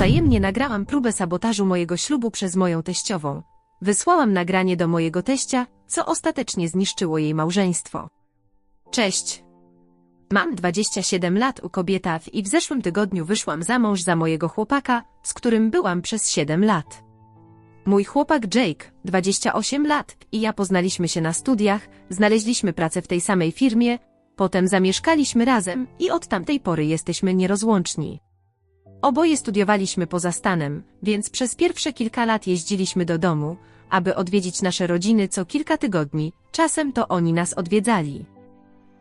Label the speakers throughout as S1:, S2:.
S1: Potajemnie nagrałam próbę sabotażu mojego ślubu przez moją teściową. Wysłałam nagranie do mojego teścia, co ostatecznie zniszczyło jej małżeństwo. Cześć. Mam 27 lat u kobieta i w zeszłym tygodniu wyszłam za mąż za mojego chłopaka, z którym byłam przez 7 lat. Mój chłopak Jake, 28 lat, i ja poznaliśmy się na studiach, znaleźliśmy pracę w tej samej firmie, potem zamieszkaliśmy razem i od tamtej pory jesteśmy nierozłączni. Oboje studiowaliśmy poza stanem, więc przez pierwsze kilka lat jeździliśmy do domu, aby odwiedzić nasze rodziny co kilka tygodni, czasem to oni nas odwiedzali.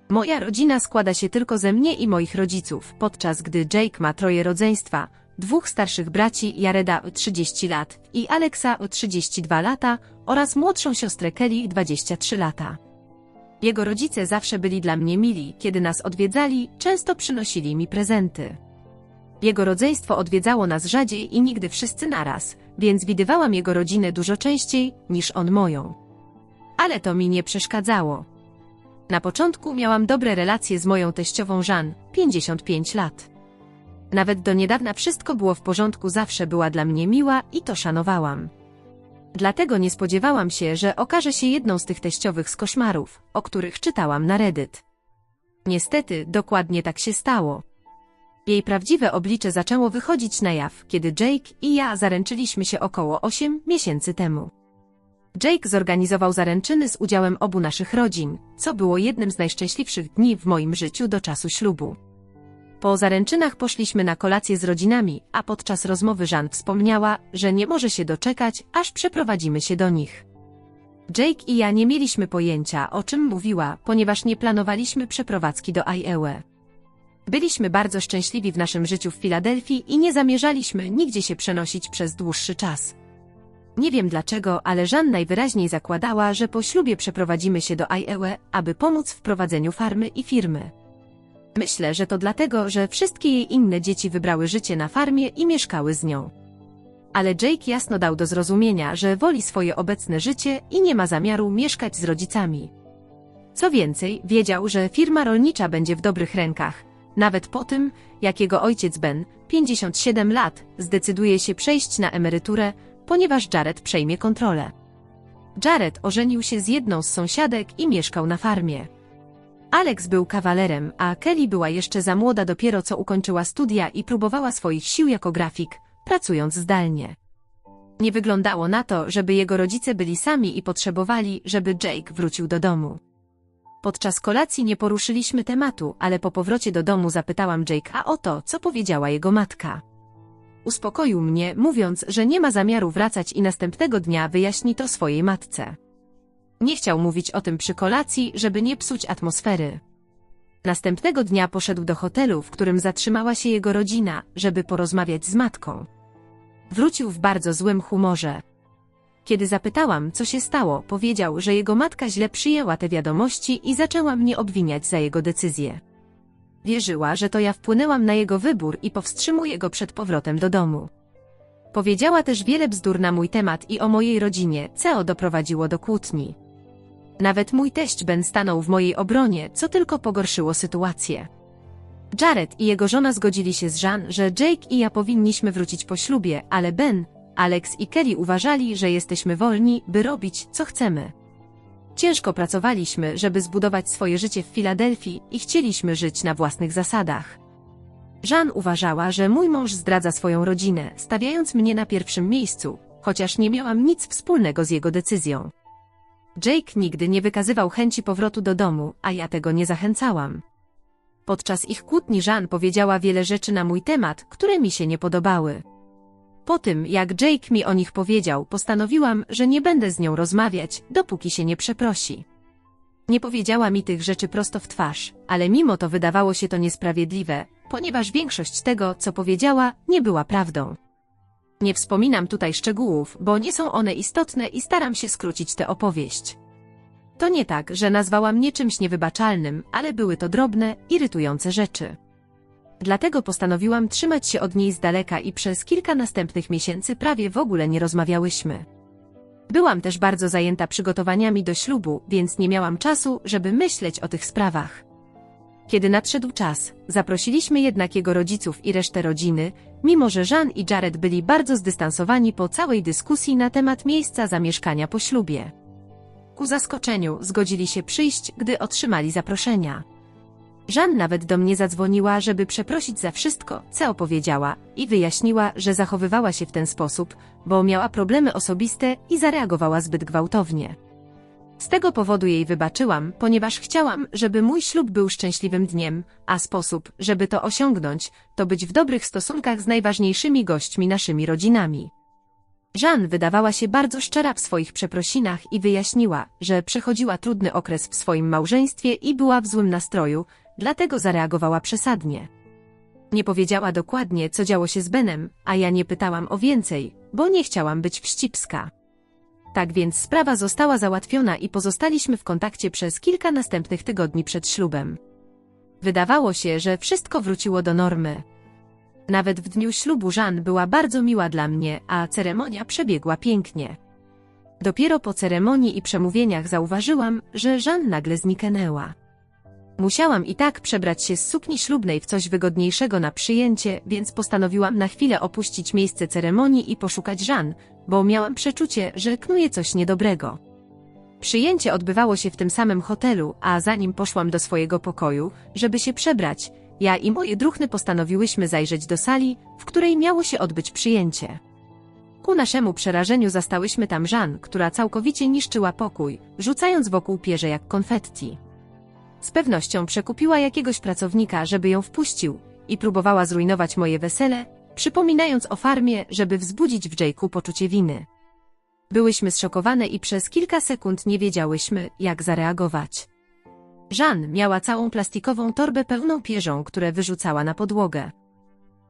S1: Moja rodzina składa się tylko ze mnie i moich rodziców, podczas gdy Jake ma troje rodzeństwa, dwóch starszych braci Jareda 30 lat i Alexa 32 lata oraz młodszą siostrę Kelly 23 lata. Jego rodzice zawsze byli dla mnie mili, kiedy nas odwiedzali, często przynosili mi prezenty. Jego rodzeństwo odwiedzało nas rzadziej i nigdy wszyscy naraz, więc widywałam jego rodzinę dużo częściej niż on moją. Ale to mi nie przeszkadzało. Na początku miałam dobre relacje z moją teściową Jean, 55 lat. Nawet do niedawna wszystko było w porządku, zawsze była dla mnie miła i to szanowałam. Dlatego nie spodziewałam się, że okaże się jedną z tych teściowych z koszmarów, o których czytałam na Reddit. Niestety, dokładnie tak się stało. Jej prawdziwe oblicze zaczęło wychodzić na jaw, kiedy Jake i ja zaręczyliśmy się około 8 miesięcy temu. Jake zorganizował zaręczyny z udziałem obu naszych rodzin, co było jednym z najszczęśliwszych dni w moim życiu do czasu ślubu. Po zaręczynach poszliśmy na kolację z rodzinami, a podczas rozmowy Jean wspomniała, że nie może się doczekać, aż przeprowadzimy się do nich. Jake i ja nie mieliśmy pojęcia, o czym mówiła, ponieważ nie planowaliśmy przeprowadzki do Iowa. Byliśmy bardzo szczęśliwi w naszym życiu w Filadelfii i nie zamierzaliśmy nigdzie się przenosić przez dłuższy czas. Nie wiem dlaczego, ale Jean najwyraźniej zakładała, że po ślubie przeprowadzimy się do Iowa, aby pomóc w prowadzeniu farmy i firmy. Myślę, że to dlatego, że wszystkie jej inne dzieci wybrały życie na farmie i mieszkały z nią. Ale Jake jasno dał do zrozumienia, że woli swoje obecne życie i nie ma zamiaru mieszkać z rodzicami. Co więcej, wiedział, że firma rolnicza będzie w dobrych rękach, nawet po tym, jak jego ojciec Ben, 57 lat, zdecyduje się przejść na emeryturę, ponieważ Jared przejmie kontrolę. Jared ożenił się z jedną z sąsiadek i mieszkał na farmie. Alex był kawalerem, a Kelly była jeszcze za młoda dopiero co ukończyła studia i próbowała swoich sił jako grafik, pracując zdalnie. Nie wyglądało na to, żeby jego rodzice byli sami i potrzebowali, żeby Jake wrócił do domu. Podczas kolacji nie poruszyliśmy tematu, ale po powrocie do domu zapytałam Jake'a o to, co powiedziała jego matka. Uspokoił mnie, mówiąc, że nie ma zamiaru wracać i następnego dnia wyjaśni to swojej matce. Nie chciał mówić o tym przy kolacji, żeby nie psuć atmosfery. Następnego dnia poszedł do hotelu, w którym zatrzymała się jego rodzina, żeby porozmawiać z matką. Wrócił w bardzo złym humorze. Kiedy zapytałam, co się stało, powiedział, że jego matka źle przyjęła te wiadomości i zaczęła mnie obwiniać za jego decyzję. Wierzyła, że to ja wpłynęłam na jego wybór i powstrzymuję go przed powrotem do domu. Powiedziała też wiele bzdur na mój temat i o mojej rodzinie, co doprowadziło do kłótni. Nawet mój teść Ben stanął w mojej obronie, co tylko pogorszyło sytuację. Jared i jego żona zgodzili się z Jean, że Jake i ja powinniśmy wrócić po ślubie, ale Ben, Alex i Kelly uważali, że jesteśmy wolni, by robić, co chcemy. Ciężko pracowaliśmy, żeby zbudować swoje życie w Filadelfii i chcieliśmy żyć na własnych zasadach. Jean uważała, że mój mąż zdradza swoją rodzinę, stawiając mnie na pierwszym miejscu, chociaż nie miałam nic wspólnego z jego decyzją. Jake nigdy nie wykazywał chęci powrotu do domu, a ja tego nie zachęcałam. Podczas ich kłótni Jean powiedziała wiele rzeczy na mój temat, które mi się nie podobały. Po tym, jak Jake mi o nich powiedział, postanowiłam, że nie będę z nią rozmawiać, dopóki się nie przeprosi. Nie powiedziała mi tych rzeczy prosto w twarz, ale mimo to wydawało się to niesprawiedliwe, ponieważ większość tego, co powiedziała, nie była prawdą. Nie wspominam tutaj szczegółów, bo nie są one istotne i staram się skrócić tę opowieść. To nie tak, że nazwała mnie czymś niewybaczalnym, ale były to drobne, irytujące rzeczy. Dlatego postanowiłam trzymać się od niej z daleka i przez kilka następnych miesięcy prawie w ogóle nie rozmawiałyśmy. Byłam też bardzo zajęta przygotowaniami do ślubu, więc nie miałam czasu, żeby myśleć o tych sprawach. Kiedy nadszedł czas, zaprosiliśmy jednak jego rodziców i resztę rodziny, mimo że Jean i Jared byli bardzo zdystansowani po całej dyskusji na temat miejsca zamieszkania po ślubie. Ku zaskoczeniu zgodzili się przyjść, gdy otrzymali zaproszenia. Jean nawet do mnie zadzwoniła, żeby przeprosić za wszystko, co opowiedziała, i wyjaśniła, że zachowywała się w ten sposób, bo miała problemy osobiste i zareagowała zbyt gwałtownie. Z tego powodu jej wybaczyłam, ponieważ chciałam, żeby mój ślub był szczęśliwym dniem, a sposób, żeby to osiągnąć, to być w dobrych stosunkach z najważniejszymi gośćmi naszymi rodzinami. Jean wydawała się bardzo szczera w swoich przeprosinach i wyjaśniła, że przechodziła trudny okres w swoim małżeństwie i była w złym nastroju, dlatego zareagowała przesadnie. Nie powiedziała dokładnie, co działo się z Benem, a ja nie pytałam o więcej, bo nie chciałam być wścibska. Tak więc sprawa została załatwiona i pozostaliśmy w kontakcie przez kilka następnych tygodni przed ślubem. Wydawało się, że wszystko wróciło do normy. Nawet w dniu ślubu Jean była bardzo miła dla mnie, a ceremonia przebiegła pięknie. Dopiero po ceremonii i przemówieniach zauważyłam, że Jean nagle zniknęła. Musiałam i tak przebrać się z sukni ślubnej w coś wygodniejszego na przyjęcie, więc postanowiłam na chwilę opuścić miejsce ceremonii i poszukać Jean, bo miałam przeczucie, że knuje coś niedobrego. Przyjęcie odbywało się w tym samym hotelu, a zanim poszłam do swojego pokoju, żeby się przebrać, ja i moje druchny postanowiłyśmy zajrzeć do sali, w której miało się odbyć przyjęcie. Ku naszemu przerażeniu zastałyśmy tam Jean, która całkowicie niszczyła pokój, rzucając wokół pierze jak konfetti. Z pewnością przekupiła jakiegoś pracownika, żeby ją wpuścił i próbowała zrujnować moje wesele, przypominając o farmie, żeby wzbudzić w Jake'u poczucie winy. Byłyśmy zszokowane i przez kilka sekund nie wiedziałyśmy, jak zareagować. Jean miała całą plastikową torbę pełną pierzą, które wyrzucała na podłogę.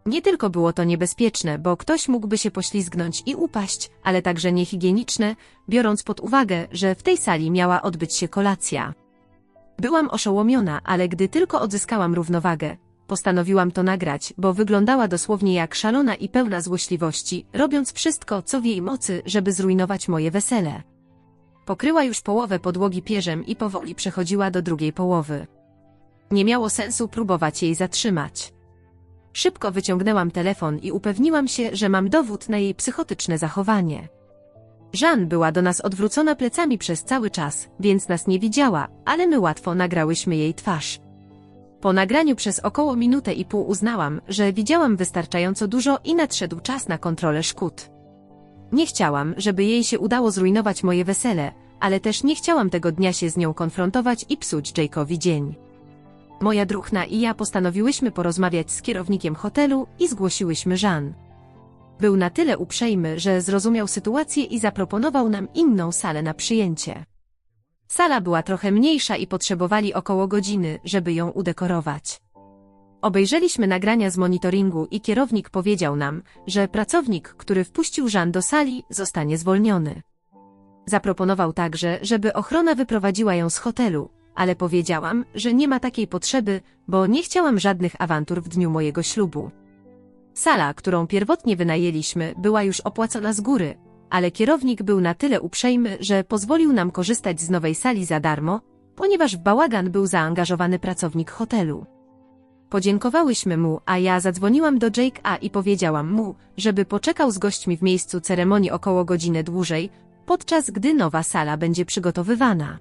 S1: Nie tylko było to niebezpieczne, bo ktoś mógłby się poślizgnąć i upaść, ale także niehigieniczne, biorąc pod uwagę, że w tej sali miała odbyć się kolacja. Byłam oszołomiona, ale gdy tylko odzyskałam równowagę, postanowiłam to nagrać, bo wyglądała dosłownie jak szalona i pełna złośliwości, robiąc wszystko, co w jej mocy, żeby zrujnować moje wesele. Pokryła już połowę podłogi pierzem i powoli przechodziła do drugiej połowy. Nie miało sensu próbować jej zatrzymać. Szybko wyciągnęłam telefon i upewniłam się, że mam dowód na jej psychotyczne zachowanie. Jean była do nas odwrócona plecami przez cały czas, więc nas nie widziała, ale my łatwo nagrałyśmy jej twarz. Po nagraniu przez około minutę i pół uznałam, że widziałam wystarczająco dużo i nadszedł czas na kontrolę szkód. Nie chciałam, żeby jej się udało zrujnować moje wesele, ale też nie chciałam tego dnia się z nią konfrontować i psuć Jake'owi dzień. Moja druhna i ja postanowiłyśmy porozmawiać z kierownikiem hotelu i zgłosiłyśmy Jean. Był na tyle uprzejmy, że zrozumiał sytuację i zaproponował nam inną salę na przyjęcie. Sala była trochę mniejsza i potrzebowali około godziny, żeby ją udekorować. Obejrzeliśmy nagrania z monitoringu i kierownik powiedział nam, że pracownik, który wpuścił Jean do sali, zostanie zwolniony. Zaproponował także, żeby ochrona wyprowadziła ją z hotelu, ale powiedziałam, że nie ma takiej potrzeby, bo nie chciałam żadnych awantur w dniu mojego ślubu. Sala, którą pierwotnie wynajęliśmy, była już opłacona z góry, ale kierownik był na tyle uprzejmy, że pozwolił nam korzystać z nowej sali za darmo, ponieważ w bałagan był zaangażowany pracownik hotelu. Podziękowałyśmy mu, a ja zadzwoniłam do Jake A i powiedziałam mu, żeby poczekał z gośćmi w miejscu ceremonii około godziny dłużej, podczas gdy nowa sala będzie przygotowywana.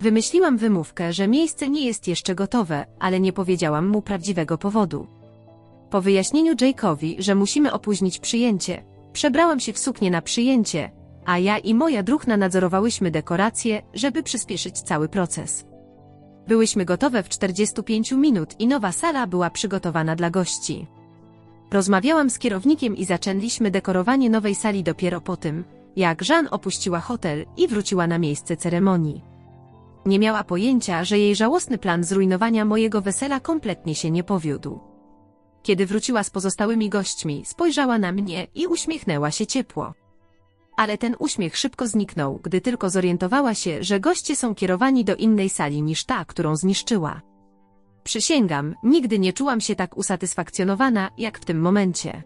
S1: Wymyśliłam wymówkę, że miejsce nie jest jeszcze gotowe, ale nie powiedziałam mu prawdziwego powodu. Po wyjaśnieniu Jake'owi, że musimy opóźnić przyjęcie, przebrałam się w suknię na przyjęcie, a ja i moja druhna nadzorowałyśmy dekoracje, żeby przyspieszyć cały proces. Byłyśmy gotowe w 45 minut i nowa sala była przygotowana dla gości. Rozmawiałam z kierownikiem i zaczęliśmy dekorowanie nowej sali dopiero po tym, jak Jean opuściła hotel i wróciła na miejsce ceremonii. Nie miała pojęcia, że jej żałosny plan zrujnowania mojego wesela kompletnie się nie powiódł. Kiedy wróciła z pozostałymi gośćmi, spojrzała na mnie i uśmiechnęła się ciepło. Ale ten uśmiech szybko zniknął, gdy tylko zorientowała się, że goście są kierowani do innej sali niż ta, którą zniszczyła. Przysięgam, nigdy nie czułam się tak usatysfakcjonowana, jak w tym momencie.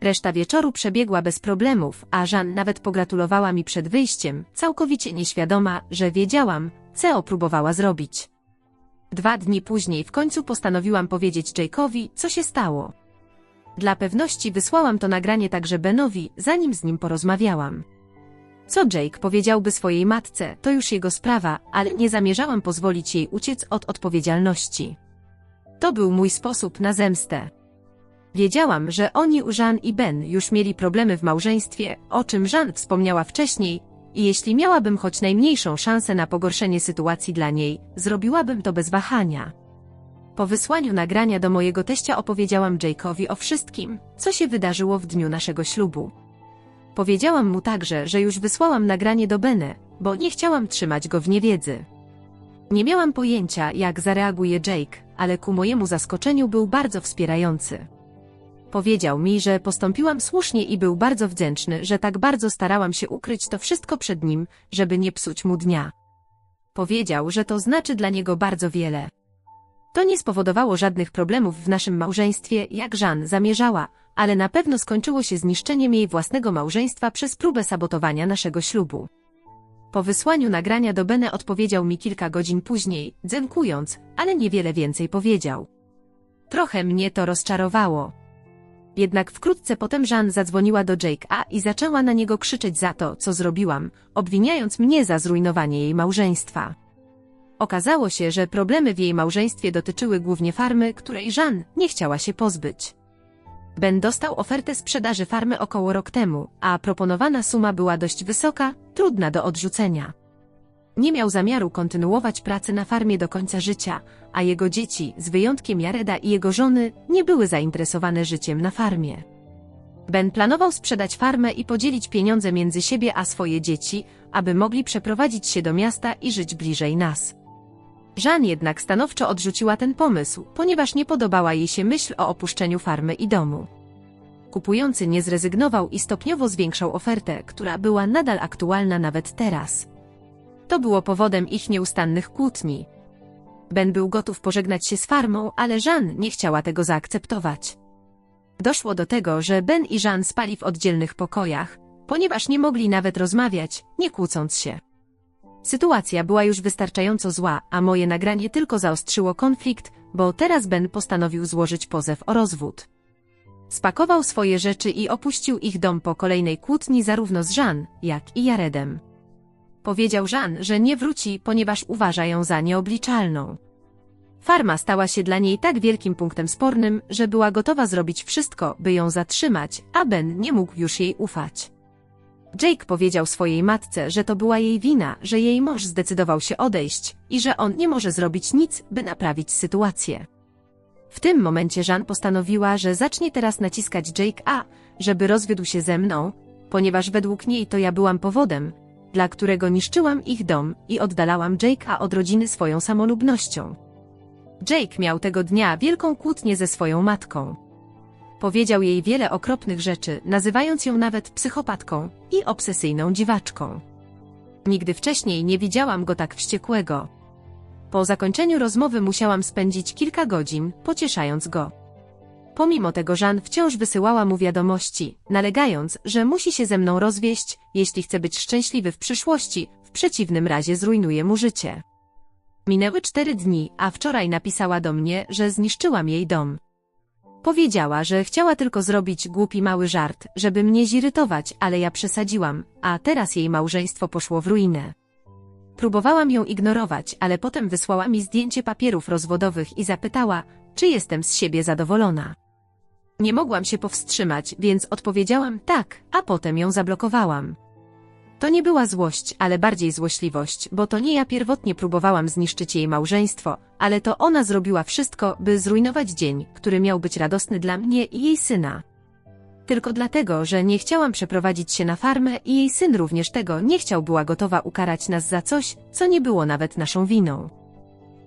S1: Reszta wieczoru przebiegła bez problemów, a Jean nawet pogratulowała mi przed wyjściem, całkowicie nieświadoma, że wiedziałam, co próbowała zrobić. Dwa dni później w końcu postanowiłam powiedzieć Jake'owi, co się stało. Dla pewności wysłałam to nagranie także Benowi, zanim z nim porozmawiałam. Co Jake powiedziałby swojej matce, to już jego sprawa, ale nie zamierzałam pozwolić jej uciec od odpowiedzialności. To był mój sposób na zemstę. Wiedziałam, że oni, Jean i Ben, już mieli problemy w małżeństwie, o czym Jean wspomniała wcześniej, i jeśli miałabym choć najmniejszą szansę na pogorszenie sytuacji dla niej, zrobiłabym to bez wahania. Po wysłaniu nagrania do mojego teścia opowiedziałam Jake'owi o wszystkim, co się wydarzyło w dniu naszego ślubu. Powiedziałam mu także, że już wysłałam nagranie do Bene, bo nie chciałam trzymać go w niewiedzy. Nie miałam pojęcia, jak zareaguje Jake, ale ku mojemu zaskoczeniu był bardzo wspierający. Powiedział mi, że postąpiłam słusznie i był bardzo wdzięczny, że tak bardzo starałam się ukryć to wszystko przed nim, żeby nie psuć mu dnia. Powiedział, że to znaczy dla niego bardzo wiele. To nie spowodowało żadnych problemów w naszym małżeństwie, jak Jean zamierzała, ale na pewno skończyło się zniszczeniem jej własnego małżeństwa przez próbę sabotowania naszego ślubu. Po wysłaniu nagrania do Bene odpowiedział mi kilka godzin później, dzękując, ale niewiele więcej powiedział. Trochę mnie to rozczarowało. Jednak wkrótce potem Jean zadzwoniła do Jake'a i zaczęła na niego krzyczeć za to, co zrobiłam, obwiniając mnie za zrujnowanie jej małżeństwa. Okazało się, że problemy w jej małżeństwie dotyczyły głównie farmy, której Jean nie chciała się pozbyć. Ben dostał ofertę sprzedaży farmy około rok temu, a proponowana suma była dość wysoka, trudna do odrzucenia. Nie miał zamiaru kontynuować pracy na farmie do końca życia, a jego dzieci, z wyjątkiem Jareda i jego żony, nie były zainteresowane życiem na farmie. Ben planował sprzedać farmę i podzielić pieniądze między siebie a swoje dzieci, aby mogli przeprowadzić się do miasta i żyć bliżej nas. Jean jednak stanowczo odrzuciła ten pomysł, ponieważ nie podobała jej się myśl o opuszczeniu farmy i domu. Kupujący nie zrezygnował i stopniowo zwiększał ofertę, która była nadal aktualna nawet teraz. To było powodem ich nieustannych kłótni. Ben był gotów pożegnać się z farmą, ale Jean nie chciała tego zaakceptować. Doszło do tego, że Ben i Jean spali w oddzielnych pokojach, ponieważ nie mogli nawet rozmawiać, nie kłócąc się. Sytuacja była już wystarczająco zła, a moje nagranie tylko zaostrzyło konflikt, bo teraz Ben postanowił złożyć pozew o rozwód. Spakował swoje rzeczy i opuścił ich dom po kolejnej kłótni zarówno z Jean, jak i Jaredem. Powiedział Jean, że nie wróci, ponieważ uważa ją za nieobliczalną. Farma stała się dla niej tak wielkim punktem spornym, że była gotowa zrobić wszystko, by ją zatrzymać, a Ben nie mógł już jej ufać. Jake powiedział swojej matce, że to była jej wina, że jej mąż zdecydował się odejść i że on nie może zrobić nic, by naprawić sytuację. W tym momencie Jean postanowiła, że zacznie teraz naciskać Jake A, żeby rozwiódł się ze mną, ponieważ według niej to ja byłam powodem, dla którego niszczyłam ich dom i oddalałam Jake'a od rodziny swoją samolubnością. Jake miał tego dnia wielką kłótnię ze swoją matką. Powiedział jej wiele okropnych rzeczy, nazywając ją nawet psychopatką i obsesyjną dziwaczką. Nigdy wcześniej nie widziałam go tak wściekłego. Po zakończeniu rozmowy musiałam spędzić kilka godzin, pocieszając go. Pomimo tego Jean wciąż wysyłała mu wiadomości, nalegając, że musi się ze mną rozwieść, jeśli chce być szczęśliwy w przyszłości, w przeciwnym razie zrujnuje mu życie. Minęły cztery dni, a wczoraj napisała do mnie, że zniszczyłam jej dom. Powiedziała, że chciała tylko zrobić głupi mały żart, żeby mnie zirytować, ale ja przesadziłam, a teraz jej małżeństwo poszło w ruinę. Próbowałam ją ignorować, ale potem wysłała mi zdjęcie papierów rozwodowych i zapytała, czy jestem z siebie zadowolona. Nie mogłam się powstrzymać, więc odpowiedziałam tak, a potem ją zablokowałam. To nie była złość, ale bardziej złośliwość, bo to nie ja pierwotnie próbowałam zniszczyć jej małżeństwo, ale to ona zrobiła wszystko, by zrujnować dzień, który miał być radosny dla mnie i jej syna. Tylko dlatego, że nie chciałam przeprowadzić się na farmę i jej syn również tego nie chciał, była gotowa ukarać nas za coś, co nie było nawet naszą winą.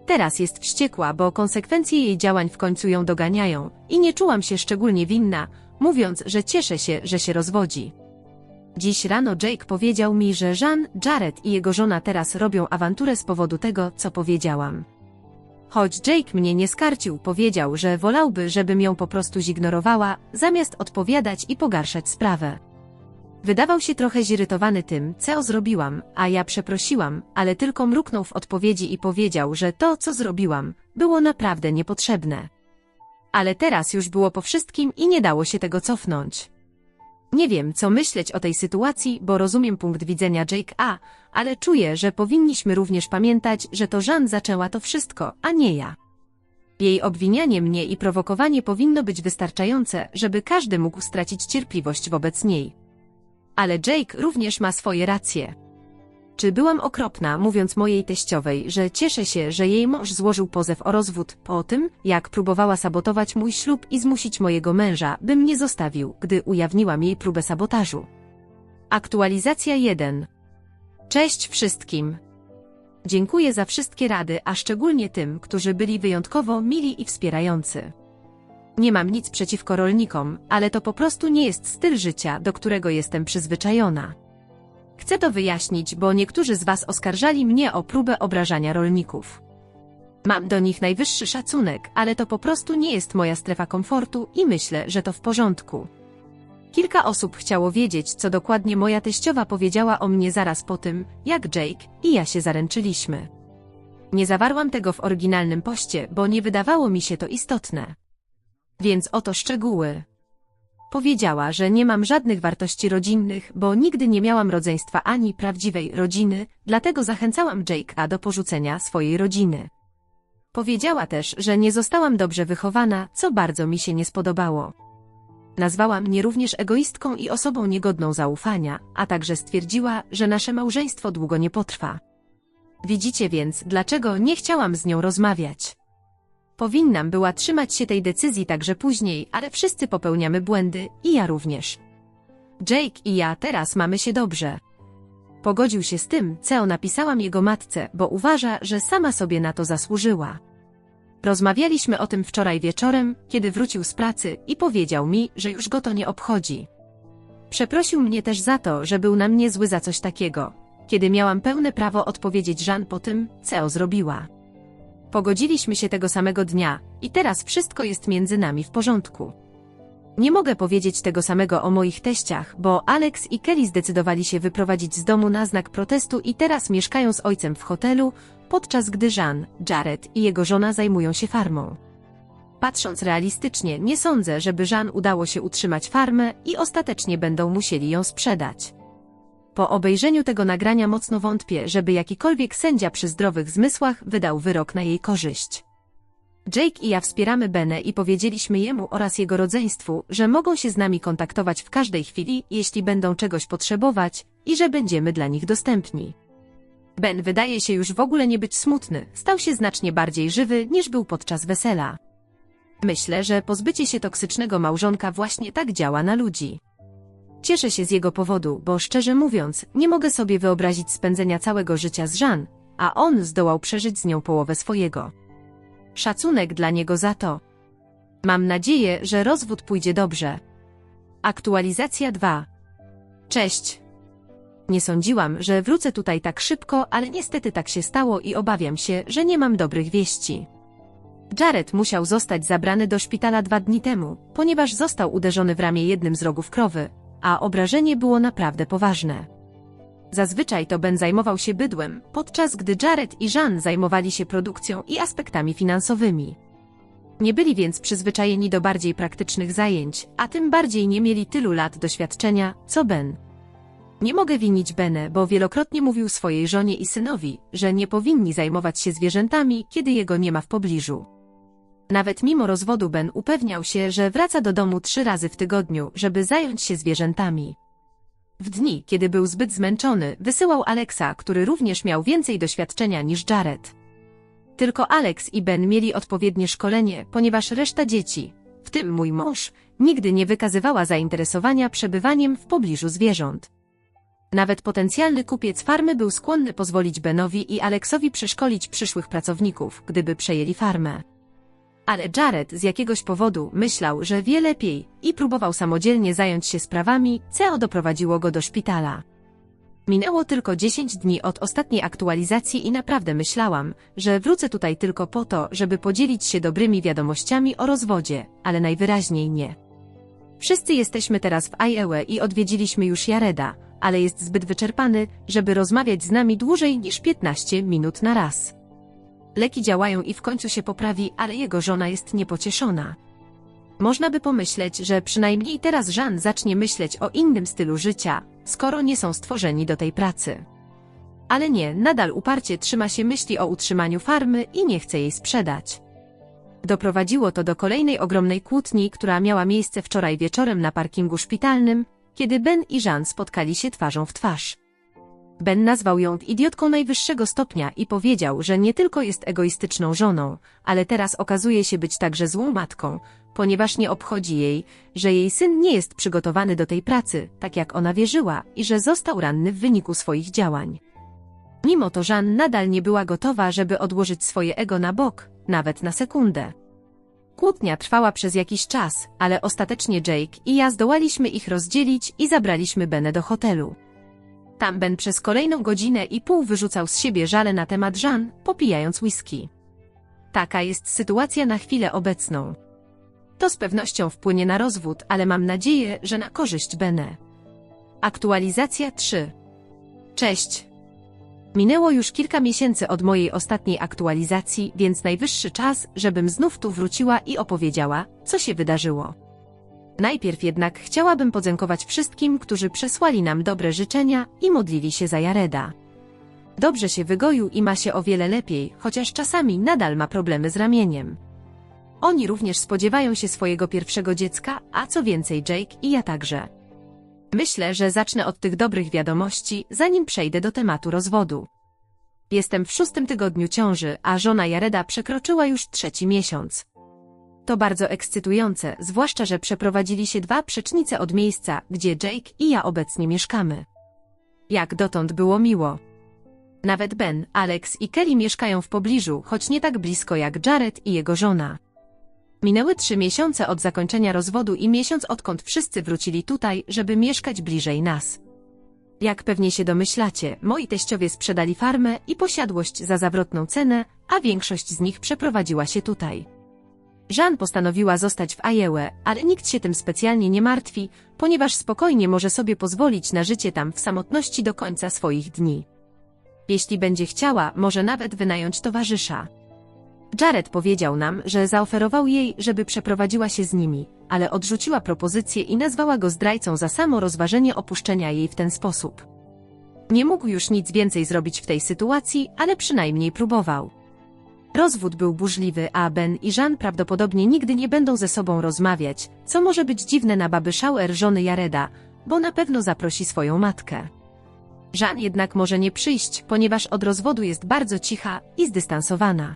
S1: Teraz jest wściekła, bo konsekwencje jej działań w końcu ją doganiają i nie czułam się szczególnie winna, mówiąc, że cieszę się, że się rozwodzi. Dziś rano Jake powiedział mi, że Jean, Jared i jego żona teraz robią awanturę z powodu tego, co powiedziałam. Choć Jake mnie nie skarcił, powiedział, że wolałby, żebym ją po prostu zignorowała, zamiast odpowiadać i pogarszać sprawę. Wydawał się trochę zirytowany tym, co zrobiłam, a ja przeprosiłam, ale tylko mruknął w odpowiedzi i powiedział, że to, co zrobiłam, było naprawdę niepotrzebne. Ale teraz już było po wszystkim i nie dało się tego cofnąć. Nie wiem, co myśleć o tej sytuacji, bo rozumiem punkt widzenia Jake A, ale czuję, że powinniśmy również pamiętać, że to Jean zaczęła to wszystko, a nie ja. Jej obwinianie mnie i prowokowanie powinno być wystarczające, żeby każdy mógł stracić cierpliwość wobec niej. Ale Jake również ma swoje racje. Czy byłam okropna, mówiąc mojej teściowej, że cieszę się, że jej mąż złożył pozew o rozwód po tym, jak próbowała sabotować mój ślub i zmusić mojego męża, by mnie zostawił, gdy ujawniłam jej próbę sabotażu. Aktualizacja 1. Cześć wszystkim. Dziękuję za wszystkie rady, a szczególnie tym, którzy byli wyjątkowo mili i wspierający. Nie mam nic przeciwko rolnikom, ale to po prostu nie jest styl życia, do którego jestem przyzwyczajona. Chcę to wyjaśnić, bo niektórzy z Was oskarżali mnie o próbę obrażania rolników. Mam do nich najwyższy szacunek, ale to po prostu nie jest moja strefa komfortu i myślę, że to w porządku. Kilka osób chciało wiedzieć, co dokładnie moja teściowa powiedziała o mnie zaraz po tym, jak Jake i ja się zaręczyliśmy. Nie zawarłam tego w oryginalnym poście, bo nie wydawało mi się to istotne. Więc oto szczegóły. Powiedziała, że nie mam żadnych wartości rodzinnych, bo nigdy nie miałam rodzeństwa ani prawdziwej rodziny, dlatego zachęcałam Jake'a do porzucenia swojej rodziny. Powiedziała też, że nie zostałam dobrze wychowana, co bardzo mi się nie spodobało. Nazwała mnie również egoistką i osobą niegodną zaufania, a także stwierdziła, że nasze małżeństwo długo nie potrwa. Widzicie więc, dlaczego nie chciałam z nią rozmawiać. Powinnam była trzymać się tej decyzji także później, ale wszyscy popełniamy błędy i ja również. Jake i ja teraz mamy się dobrze. Pogodził się z tym, co napisałam jego matce, bo uważa, że sama sobie na to zasłużyła. Rozmawialiśmy o tym wczoraj wieczorem, kiedy wrócił z pracy i powiedział mi, że już go to nie obchodzi. Przeprosił mnie też za to, że był na mnie zły za coś takiego, kiedy miałam pełne prawo odpowiedzieć Jean po tym, co zrobiła. Pogodziliśmy się tego samego dnia i teraz wszystko jest między nami w porządku. Nie mogę powiedzieć tego samego o moich teściach, bo Alex i Kelly zdecydowali się wyprowadzić z domu na znak protestu i teraz mieszkają z ojcem w hotelu, podczas gdy Jean, Jared i jego żona zajmują się farmą. Patrząc realistycznie, nie sądzę, żeby Jean udało się utrzymać farmę i ostatecznie będą musieli ją sprzedać. Po obejrzeniu tego nagrania mocno wątpię, żeby jakikolwiek sędzia przy zdrowych zmysłach wydał wyrok na jej korzyść. Jake i ja wspieramy Benę i powiedzieliśmy jemu oraz jego rodzeństwu, że mogą się z nami kontaktować w każdej chwili, jeśli będą czegoś potrzebować i że będziemy dla nich dostępni. Ben wydaje się już w ogóle nie być smutny, stał się znacznie bardziej żywy niż był podczas wesela. Myślę, że pozbycie się toksycznego małżonka właśnie tak działa na ludzi. Cieszę się z jego powodu, bo szczerze mówiąc, nie mogę sobie wyobrazić spędzenia całego życia z Jean, a on zdołał przeżyć z nią połowę swojego. Szacunek dla niego za to. Mam nadzieję, że rozwód pójdzie dobrze. Aktualizacja 2. Cześć. Nie sądziłam, że wrócę tutaj tak szybko, ale niestety tak się stało i obawiam się, że nie mam dobrych wieści. Jared musiał zostać zabrany do szpitala dwa dni temu, ponieważ został uderzony w ramię jednym z rogów krowy, a obrażenie było naprawdę poważne. Zazwyczaj to Ben zajmował się bydłem, podczas gdy Jared i Jean zajmowali się produkcją i aspektami finansowymi. Nie byli więc przyzwyczajeni do bardziej praktycznych zajęć, a tym bardziej nie mieli tylu lat doświadczenia, co Ben. Nie mogę winić Benę, bo wielokrotnie mówił swojej żonie i synowi, że nie powinni zajmować się zwierzętami, kiedy jego nie ma w pobliżu. Nawet mimo rozwodu Ben upewniał się, że wraca do domu trzy razy w tygodniu, żeby zająć się zwierzętami. W dni, kiedy był zbyt zmęczony, wysyłał Alexa, który również miał więcej doświadczenia niż Jared. Tylko Alex i Ben mieli odpowiednie szkolenie, ponieważ reszta dzieci, w tym mój mąż, nigdy nie wykazywała zainteresowania przebywaniem w pobliżu zwierząt. Nawet potencjalny kupiec farmy był skłonny pozwolić Benowi i Alexowi przeszkolić przyszłych pracowników, gdyby przejęli farmę. Ale Jared z jakiegoś powodu myślał, że wie lepiej i próbował samodzielnie zająć się sprawami, co doprowadziło go do szpitala. Minęło tylko 10 dni od ostatniej aktualizacji i naprawdę myślałam, że wrócę tutaj tylko po to, żeby podzielić się dobrymi wiadomościami o rozwodzie, ale najwyraźniej nie. Wszyscy jesteśmy teraz w Iowa i odwiedziliśmy już Jareda, ale jest zbyt wyczerpany, żeby rozmawiać z nami dłużej niż 15 minut na raz. Leki działają i w końcu się poprawi, ale jego żona jest niepocieszona. Można by pomyśleć, że przynajmniej teraz Jean zacznie myśleć o innym stylu życia, skoro nie są stworzeni do tej pracy. Ale nie, nadal uparcie trzyma się myśli o utrzymaniu farmy i nie chce jej sprzedać. Doprowadziło to do kolejnej ogromnej kłótni, która miała miejsce wczoraj wieczorem na parkingu szpitalnym, kiedy Ben i Jean spotkali się twarzą w twarz. Ben nazwał ją idiotką najwyższego stopnia i powiedział, że nie tylko jest egoistyczną żoną, ale teraz okazuje się być także złą matką, ponieważ nie obchodzi jej, że jej syn nie jest przygotowany do tej pracy, tak jak ona wierzyła, i że został ranny w wyniku swoich działań. Mimo to Jean nadal nie była gotowa, żeby odłożyć swoje ego na bok, nawet na sekundę. Kłótnia trwała przez jakiś czas, ale ostatecznie Jake i ja zdołaliśmy ich rozdzielić i zabraliśmy Benę do hotelu. Tam Ben przez kolejną godzinę i pół wyrzucał z siebie żale na temat Jean, popijając whisky. Taka jest sytuacja na chwilę obecną. To z pewnością wpłynie na rozwód, ale mam nadzieję, że na korzyść Benę. Aktualizacja 3 Cześć. Minęło już kilka miesięcy od mojej ostatniej aktualizacji, więc najwyższy czas, żebym znów tu wróciła i opowiedziała, co się wydarzyło. Najpierw jednak chciałabym podziękować wszystkim, którzy przesłali nam dobre życzenia i modlili się za Jareda. Dobrze się wygoił i ma się o wiele lepiej, chociaż czasami nadal ma problemy z ramieniem. Oni również spodziewają się swojego pierwszego dziecka, a co więcej Jake i ja także. Myślę, że zacznę od tych dobrych wiadomości, zanim przejdę do tematu rozwodu. Jestem w szóstym tygodniu ciąży, a żona Jareda przekroczyła już trzeci miesiąc. To bardzo ekscytujące, zwłaszcza, że przeprowadzili się dwa przecznice od miejsca, gdzie Jake i ja obecnie mieszkamy. Jak dotąd było miło. Nawet Ben, Alex i Kelly mieszkają w pobliżu, choć nie tak blisko jak Jared i jego żona. Minęły trzy miesiące od zakończenia rozwodu i miesiąc odkąd wszyscy wrócili tutaj, żeby mieszkać bliżej nas. Jak pewnie się domyślacie, moi teściowie sprzedali farmę i posiadłość za zawrotną cenę, a większość z nich przeprowadziła się tutaj. Jean postanowiła zostać w Iowa, ale nikt się tym specjalnie nie martwi, ponieważ spokojnie może sobie pozwolić na życie tam w samotności do końca swoich dni. Jeśli będzie chciała, może nawet wynająć towarzysza. Jared powiedział nam, że zaoferował jej, żeby przeprowadziła się z nimi, ale odrzuciła propozycję i nazwała go zdrajcą za samo rozważenie opuszczenia jej w ten sposób. Nie mógł już nic więcej zrobić w tej sytuacji, ale przynajmniej próbował. Rozwód był burzliwy, a Ben i Jean prawdopodobnie nigdy nie będą ze sobą rozmawiać, co może być dziwne na baby shower żony Jareda, bo na pewno zaprosi swoją matkę. Jean jednak może nie przyjść, ponieważ od rozwodu jest bardzo cicha i zdystansowana.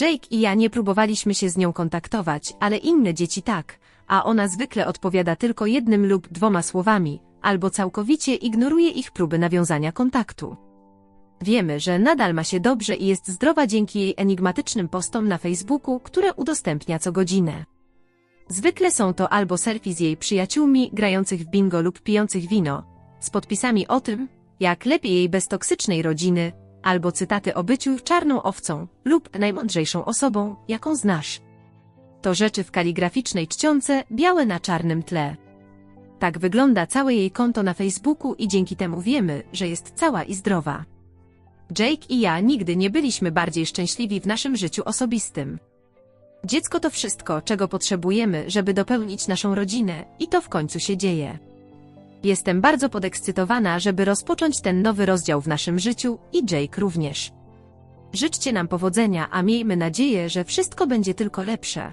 S1: Jake i ja nie próbowaliśmy się z nią kontaktować, ale inne dzieci tak, a ona zwykle odpowiada tylko jednym lub dwoma słowami, albo całkowicie ignoruje ich próby nawiązania kontaktu. Wiemy, że nadal ma się dobrze i jest zdrowa dzięki jej enigmatycznym postom na Facebooku, które udostępnia co godzinę. Zwykle są to albo selfie z jej przyjaciółmi grających w bingo lub pijących wino, z podpisami o tym, jak lepiej jej bez toksycznej rodziny, albo cytaty o byciu czarną owcą lub najmądrzejszą osobą, jaką znasz. To rzeczy w kaligraficznej czcionce, białe na czarnym tle. Tak wygląda całe jej konto na Facebooku i dzięki temu wiemy, że jest cała i zdrowa. Jake i ja nigdy nie byliśmy bardziej szczęśliwi w naszym życiu osobistym. Dziecko to wszystko, czego potrzebujemy, żeby dopełnić naszą rodzinę, i to w końcu się dzieje. Jestem bardzo podekscytowana, żeby rozpocząć ten nowy rozdział w naszym życiu i Jake również. Życzcie nam powodzenia, a miejmy nadzieję, że wszystko będzie tylko lepsze.